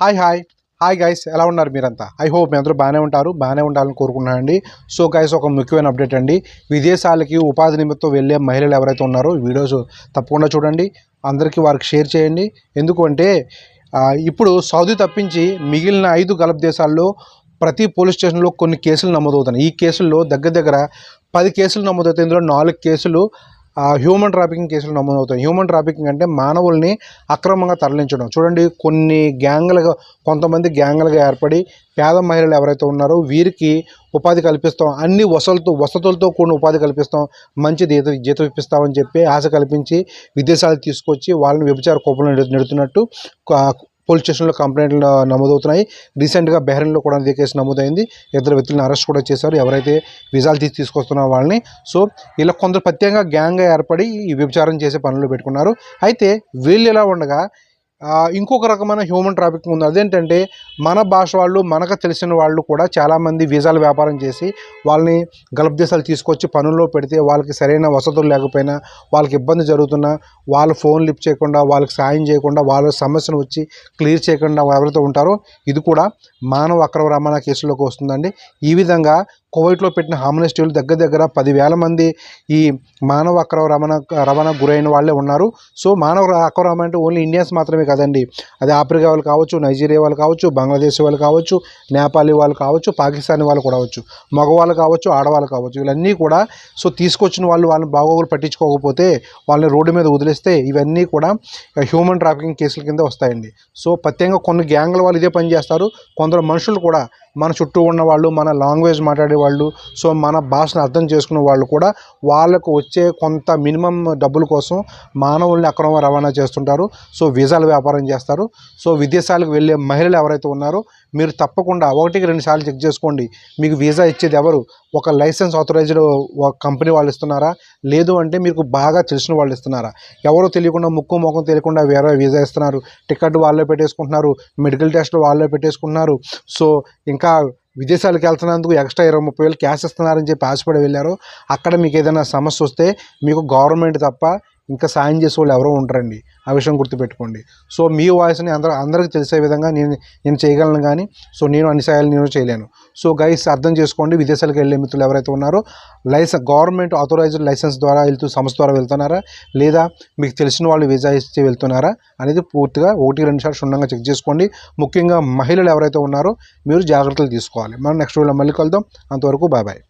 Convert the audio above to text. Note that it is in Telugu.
Hi hi. హాయ్ గైస్ ఎలా ఉన్నారు మీరంతా? ఐ హోప్ మీ అందరూ బాగానే ఉంటారు బాగానే ఉండాలని కోరుకున్నానండి సో గైస్ ఒక ముఖ్యమైన అప్డేట్ అండి. విదేశాలకి ఉపాధి నిమిత్తం వెళ్ళే మహిళలు ఎవరైతే ఉన్నారో వీడియోస్ తప్పకుండా చూడండి. అందరికీ వారికి షేర్ చేయండి. ఎందుకంటే ఇప్పుడు సౌదీ తప్పించి మిగిలిన ఐదు గల్ఫ్ దేశాల్లో ప్రతి పోలీస్ స్టేషన్లో కొన్ని కేసులు నమోదవుతున్నాయి. ఈ కేసుల్లో దగ్గర దగ్గర పది కేసులు నమోదవుతాయి. ఇందులో నాలుగు కేసులు హ్యూమన్ ట్రాఫికింగ్ కేసులు నమోదవుతాయి. హ్యూమన్ ట్రాఫికింగ్ అంటే మానవుల్ని అక్రమంగా తరలించడం. చూడండి కొన్ని గ్యాంగ్లుగా కొంతమంది గ్యాంగ్లుగా ఏర్పడి పేద మహిళలు ఎవరైతే ఉన్నారో వీరికి ఉపాధి కల్పిస్తాం. అన్ని వసతులతో వసతులతో కూడిన ఉపాధి కల్పిస్తాం. మంచి దీత జీతం ఇప్పిస్తామని చెప్పి ఆశ కల్పించి విదేశాలు తీసుకొచ్చి వాళ్ళని వ్యభిచార కోపంలో నెడుతున్నట్టు పోలీస్ స్టేషన్లో కంప్లైంట్లు నమోదవుతున్నాయి. రీసెంట్గా బెహ్రెన్లో కూడా ఇదే కేసు నమోదైంది. ఇద్దరు వ్యక్తులను అరెస్ట్ కూడా చేశారు. ఎవరైతే విజాలు తీసి తీసుకొస్తున్న వాళ్ళని. సో ఇలా కొందరు ప్రత్యేకంగా గ్యాంగ్గా ఏర్పడి ఈ వ్యభిచారం చేసే పనులు పెట్టుకున్నారు. అయితే వీళ్ళు ఇలా ఉండగా ఇంకొక రకమైన హ్యూమన్ ట్రాఫికింగ్ ఉంది. అదేంటంటే మన భాష వాళ్ళు మనకు తెలిసిన వాళ్ళు కూడా చాలామంది వీసాల వ్యాపారం చేసి వాళ్ళని గల్ఫ్ దేశాలు తీసుకొచ్చి పనుల్లో పెడితే వాళ్ళకి సరైన వసతులు లేకపోయినా వాళ్ళకి ఇబ్బంది జరుగుతున్నా వాళ్ళ ఫోన్ లిఫ్ట్ చేయకుండా వాళ్ళకి సాయం చేయకుండా వాళ్ళ సమస్యను వచ్చి క్లియర్ చేయకుండా ఎవరితో ఉంటారో ఇది కూడా మానవ అక్రమ రవాణా కేసులోకి వస్తుందండి. ఈ విధంగా కువైట్లో పెట్టిన హామనెస్టీలు దగ్గర దగ్గర పదివేల మంది ఈ మానవ అక్రమ రవాణా రవాణా గురైన వాళ్ళే ఉన్నారు. సో మానవ అక్రమ అంటే ఓన్లీ ఇండియన్స్ మాత్రమే కదండి. అది ఆఫ్రికా వాళ్ళు కావచ్చు నైజీరియా వాళ్ళు కావచ్చు బంగ్లాదేశ్ వాళ్ళు కావచ్చు నేపాలీ వాళ్ళు కావచ్చు పాకిస్తానీ వాళ్ళు కూడా కావచ్చు మగవాళ్ళు కావచ్చు ఆడవాళ్ళు కావచ్చు వీళ్ళన్నీ కూడా సో తీసుకొచ్చిన వాళ్ళు వాళ్ళని బాగోగులు పట్టించుకోకపోతే వాళ్ళని రోడ్డు మీద వదిలేస్తే ఇవన్నీ కూడా హ్యూమన్ ట్రాఫికింగ్ కేసుల కింద వస్తాయండి. సో ప్రత్యేకంగా కొన్ని గ్యాంగ్ల వాళ్ళు ఇదే పని చేస్తారు. కొందరు మనుషులు కూడా మన చుట్టూ ఉన్న వాళ్ళు మన లాంగ్వేజ్ మాట్లాడే వాళ్ళు సో మన భాషను అర్థం చేసుకునే వాళ్ళు కూడా వాళ్ళకు వచ్చే కొంత మినిమం డబ్బుల కోసం మానవుల్ని అక్రమ రవాణా చేస్తుంటారు. సో వీసాల వ్యాపారం చేస్తారు. సో విదేశాలకు వెళ్ళే మహిళలు ఎవరైతే ఉన్నారో మీరు తప్పకుండా ఒకటికి రెండు సార్లు చెక్ చేసుకోండి. మీకు వీసా ఇచ్చేది ఎవరు? ఒక లైసెన్స్ ఆథరైజ్డ్ కంపెనీ వాళ్ళు ఇస్తున్నారా? లేదు అంటే మీకు బాగా తెలిసిన వాళ్ళు ఇస్తున్నారా? ఎవరో తెలియకుండా ముక్కు ముఖం తెలియకుండా వేరే వీసా ఇస్తున్నారు. టికెట్ వాళ్ళే పెట్టేసుకుంటున్నారు. మెడికల్ టెస్ట్లు వాళ్ళే పెట్టేసుకుంటున్నారు. సో ఇంకా విదేశాలకు వెళ్తున్నందుకు ఎక్స్ట్రా ఇరవై ముప్పై వేలు క్యాష్ ఇస్తున్నారని చెప్పి ఆశపడి వెళ్ళారు. అక్కడ మీకు ఏదైనా సమస్య వస్తే మీకు గవర్నమెంట్ తప్ప ఇంకా సాయం చేసే వాళ్ళు ఎవరో ఉంటారండి. ఆ విషయం గుర్తుపెట్టుకోండి. సో మీ వాయిస్ని అందరూ అందరికీ తెలిసే విధంగా నేను నేను చేయగలను కానీ సో నేను అన్ని సాయాలు నేను చేయలేను. సో గైస్ అర్థం చేసుకోండి. విదేశాలకు వెళ్ళే మిత్రులు ఎవరైతే ఉన్నారో లైసెన్స్ గవర్నమెంట్ ఆథరైజ్డ్ లైసెన్స్ ద్వారా వెళ్తూ సంస్థ ద్వారా వెళ్తున్నారా? లేదా మీకు తెలిసిన వాళ్ళు వీసా ఇచ్చి వెళ్తున్నారా? అనేది పూర్తిగా ఒకటి రెండు సార్లు క్షుణ్ణంగా చెక్ చేసుకోండి. ముఖ్యంగా మహిళలు ఎవరైతే ఉన్నారో మీరు జాగ్రత్తలు తీసుకోవాలి. మనం నెక్స్ట్ వీడియోలో మళ్ళీ కలుద్దాం. అంతవరకు బాయ్ బాయ్.